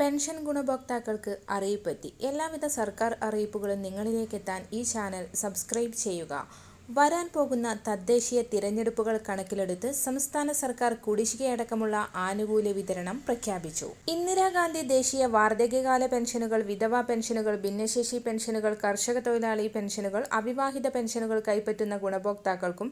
Pension ഗുണഭോക്താക്കൾക്ക് അറിയിപ്പെത്തി. എല്ലാവിധ സർക്കാർ അറിയിപ്പുകളും നിങ്ങളിലേക്ക് എത്താൻ ഈ ചാനൽ സബ്സ്ക്രൈബ് ചെയ്യുക. വരാൻ പോകുന്ന തദ്ദേശീയ തിരഞ്ഞെടുപ്പുകൾ കണക്കിലെടുത്ത് സംസ്ഥാന സർക്കാർ കുടിശ്ശികയടക്കമുള്ള ആനുകൂല്യ വിതരണം പ്രഖ്യാപിച്ചു. ഇന്ദിരാഗാന്ധി ദേശീയ വാർദ്ധക്യകാല പെൻഷനുകൾ വിധവാ പെൻഷനുകൾ ഭിന്നശേഷി പെൻഷനുകൾ കർഷക തൊഴിലാളി പെൻഷനുകൾ അവിവാഹിത പെൻഷനുകൾ കൈപ്പറ്റുന്ന ഗുണഭോക്താക്കൾക്കും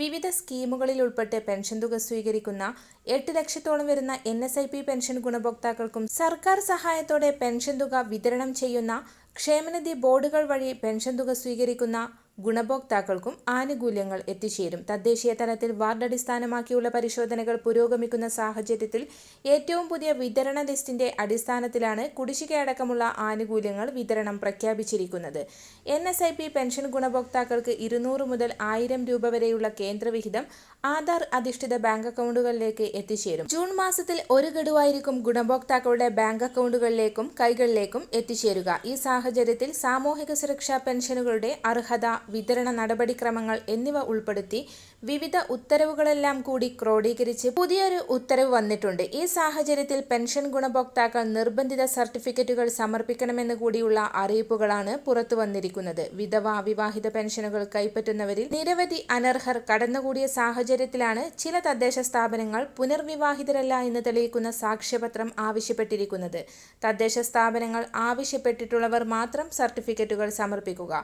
വിവിധ സ്കീമുകളിൽ ഉൾപ്പെട്ട് പെൻഷൻ തുക സ്വീകരിക്കുന്ന എട്ട് ലക്ഷത്തോളം വരുന്ന N S I P pension ഗുണഭോക്താക്കൾക്കും സർക്കാർ സഹായത്തോടെ പെൻഷൻ തുക വിതരണം ചെയ്യുന്ന ക്ഷേമനിധി ബോർഡുകൾ വഴി പെൻഷൻ തുക സ്വീകരിക്കുന്ന ഗുണഭോക്താക്കൾക്കും ആനുകൂല്യങ്ങൾ എത്തിച്ചേരും. തദ്ദേശീയ തലത്തിൽ വാർഡ് അടിസ്ഥാനമാക്കിയുള്ള പരിശോധനകൾ പുരോഗമിക്കുന്ന സാഹചര്യത്തിൽ ഏറ്റവും പുതിയ വിതരണ ലിസ്റ്റിന്റെ അടിസ്ഥാനത്തിലാണ് കുടിശ്ശികയടക്കമുള്ള ആനുകൂല്യങ്ങൾ വിതരണം പ്രഖ്യാപിച്ചിരിക്കുന്നത്. N S I P pension ഗുണഭോക്താക്കൾക്ക് ഇരുന്നൂറ് മുതൽ ആയിരം രൂപ വരെയുള്ള കേന്ദ്രവിഹിതം ആധാർ അധിഷ്ഠിത ബാങ്ക് അക്കൗണ്ടുകളിലേക്ക് എത്തിച്ചേരും. ജൂൺ മാസത്തിൽ ഒരു ഗഡുവായിരിക്കും ഗുണഭോക്താക്കളുടെ ബാങ്ക് അക്കൗണ്ടുകളിലേക്കും കൈകളിലേക്കും എത്തിച്ചേരുക. ഈ സാഹചര്യത്തിൽ സാമൂഹിക സുരക്ഷാ പെൻഷനുകളുടെ അർഹത വിതരണ നടപടിക്രമങ്ങൾ എന്നിവ ഉൾപ്പെടുത്തി വിവിധ ഉത്തരവുകളെല്ലാം കൂടി ക്രോഡീകരിച്ച് പുതിയൊരു ഉത്തരവ് വന്നിട്ടുണ്ട്. ഈ സാഹചര്യത്തിൽ പെൻഷൻ ഗുണഭോക്താക്കൾ നിർബന്ധിത സർട്ടിഫിക്കറ്റുകൾ സമർപ്പിക്കണമെന്ന് കൂടിയുള്ള അറിയിപ്പുകളാണ് പുറത്തു വന്നിരിക്കുന്നത്. വിധവ അവിവാഹിത പെൻഷനുകൾ കൈപ്പറ്റുന്നവരിൽ നിരവധി അനർഹർ കടന്നുകൂടിയ സാഹചര്യത്തിലാണ് ചില തദ്ദേശ സ്ഥാപനങ്ങൾ പുനർവിവാഹിതരല്ല എന്ന് തെളിയിക്കുന്ന സാക്ഷ്യപത്രം ആവശ്യപ്പെട്ടിരിക്കുന്നത്. തദ്ദേശ സ്ഥാപനങ്ങൾ ആവശ്യപ്പെട്ടിട്ടുള്ളവർ മാത്രം സർട്ടിഫിക്കറ്റുകൾ സമർപ്പിക്കുക.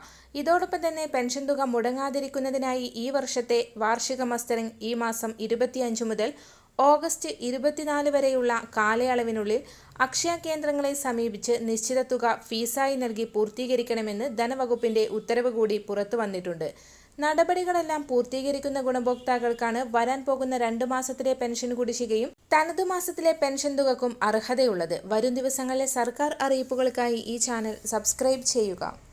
ഇതോടൊപ്പം തന്നെ പെൻഷൻ തുക മുടങ്ങാതിരിക്കുന്നതിനായി ഈ വർഷത്തെ വാർഷിക മസ്റ്ററിംഗ് ഈ മാസം ഇരുപത്തിയഞ്ച് മുതൽ ഓഗസ്റ്റ് ഇരുപത്തിനാല് വരെയുള്ള കാലയളവിനുള്ളിൽ അക്ഷയ കേന്ദ്രങ്ങളെ സമീപിച്ച് നിശ്ചിത തുക ഫീസായി നൽകി പൂർത്തീകരിക്കണമെന്ന് ധനവകുപ്പിന്റെ ഉത്തരവ് കൂടി പുറത്തു വന്നിട്ടുണ്ട്. നടപടികളെല്ലാം പൂർത്തീകരിക്കുന്ന ഗുണഭോക്താക്കൾക്കാണ് വരാൻ പോകുന്ന രണ്ടു മാസത്തിലെ പെൻഷൻ കുടിശ്ശികയും തനതു മാസത്തിലെ പെൻഷൻ തുകക്കും അർഹതയുള്ളത്. വരും ദിവസങ്ങളിലെ സർക്കാർ അറിയിപ്പുകൾക്കായി ഈ ചാനൽ സബ്സ്ക്രൈബ് ചെയ്യുക.